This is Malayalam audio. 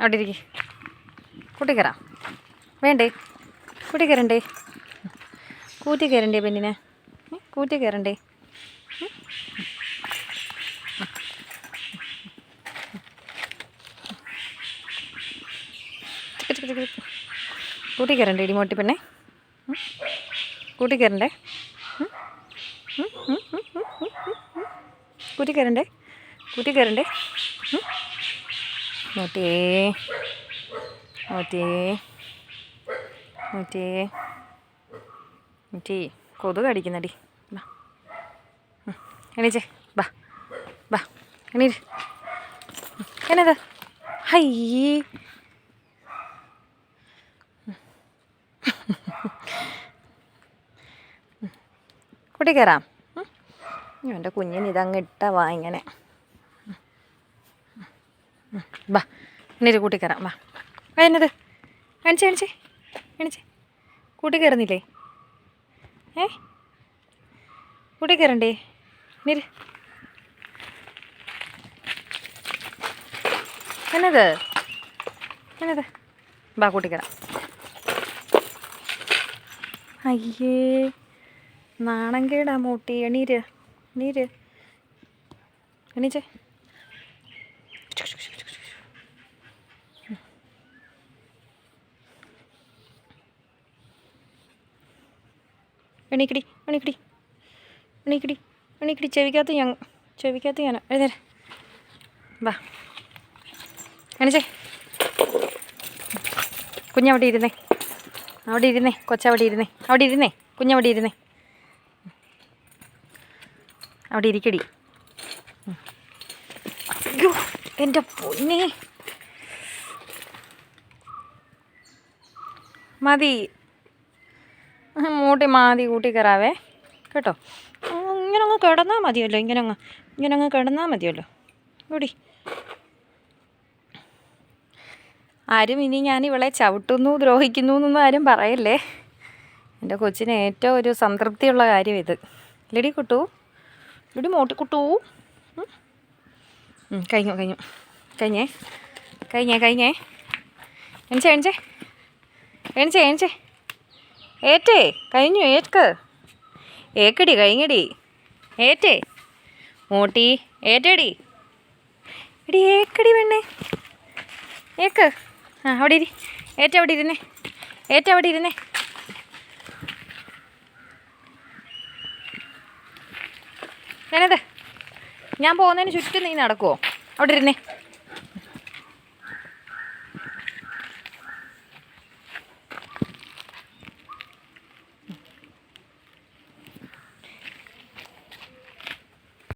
അവിടെ ഇരിക്കേ. കൂട്ടിക്കറ. വേണ്ടേ? കൂട്ടിക്കയറണ്ടേ കൂറ്റി കയറണ്ടേ പെണ്ണിനെ കൂറ്റി കയറണ്ടേ കൂട്ടി കയറണ്ടേ ഇടിമോട്ടി പെണ്ണെ? കൂട്ടി കയറണ്ടേ കൂട്ടി കയറണ്ടേ കൂട്ടി കയറണ്ടേ നൂറ്റേ നൂറ്റേ നൂറ്റേ നൂറ്റി കൊതുക് അടിക്കുന്നടി ബാ. എണീച്ചേ. ബാ. ബാ. എണീര്. എന്നത്? ഹൈ കൂട്ടി കയറാം എന്റെ കുഞ്ഞിന് ഇതങ്ങ് ഇട്ടവാ ഇങ്ങനെ. ബാ എന്നിട്ട് കൂട്ടി കയറാം ബാ എന്നത്. എണിച്ചേ എണിച്ചേ എണിച്ചേ. കൂട്ടി കയറുന്നില്ലേ ഏ? കൂട്ടി കയറണ്ടേ നിര് എന്നത്? എന്നത്? ബാ കൂട്ടി കയറാം അയ്യേ. നാണം കേടാ മൂട്ടി. എണീര് എണീര്. എണീച്ചേ. എണീക്കടി എണീക്കടി. എണീക്കടി എണീക്കടി. ചെവിക്കകത്ത് ഞാൻ ചെവിക്കകത്ത് ഞാൻ എഴുന്നേരെ. വാ. എണീച്ചേ. കുഞ്ഞവിടെ ഇരുന്നേ. അവിടെ ഇരുന്നേ. കൊച്ചവിടെ ഇരുന്നേ. അവിടെ ഇരുന്നേ. കുഞ്ഞവിടെ ഇരുന്നേ. അവിടെ ഇരിക്കടി. അയ്യോ എന്റെ പൊന്നേ. മതി. മൂട്ടി മാതി കൂട്ടി കയറാവേ. കേട്ടോ? ഇങ്ങനെ അങ്ങ് കിടന്നാൽ മതിയല്ലോ ഇങ്ങനെ അങ്ങ് ഇങ്ങനെ അങ്ങ് കിടന്നാൽ മതിയല്ലോ. കൂടി ആരും ഇനി ഞാൻ ഇവളെ ചവിട്ടുന്നു ദ്രോഹിക്കുന്നു എന്നൊന്നും ആരും പറയല്ലേ? എന്റെ കൊച്ചിന് ഏറ്റവും ഒരു സംതൃപ്തിയുള്ള കാര്യം ഇത്. ലടി കുട്ടു. ലടി മോട്ടി കുട്ടു. ഉം. ഉം, കഴിഞ്ഞു കഴിഞ്ഞു. കഴിഞ്ഞേ കഴിഞ്ഞേ കഴിഞ്ഞേ. എണിച്ചേ എണിച്ചേ. എണിച്ചേ എണിച്ചേ. ഏറ്റേ കഴിഞ്ഞു ഏക്ക് ഏക്കടി കഴിഞ്ഞടി. ഏറ്റേ. മോട്ടി ഏറ്റടി. എടി ഏക്കടി പെണ്ണേ. ഏക്ക്. ആ അവിടെ ഇരി. ഏറ്റ അവിടെ ഇരുന്നേ. ഏറ്റ അവിടെ ഇരുന്നേ. ഞാനത്. ഞാൻ പോകുന്നതിന് ചുറ്റും നീ നടക്കുമോ അവിടെ ഇരുന്നേ.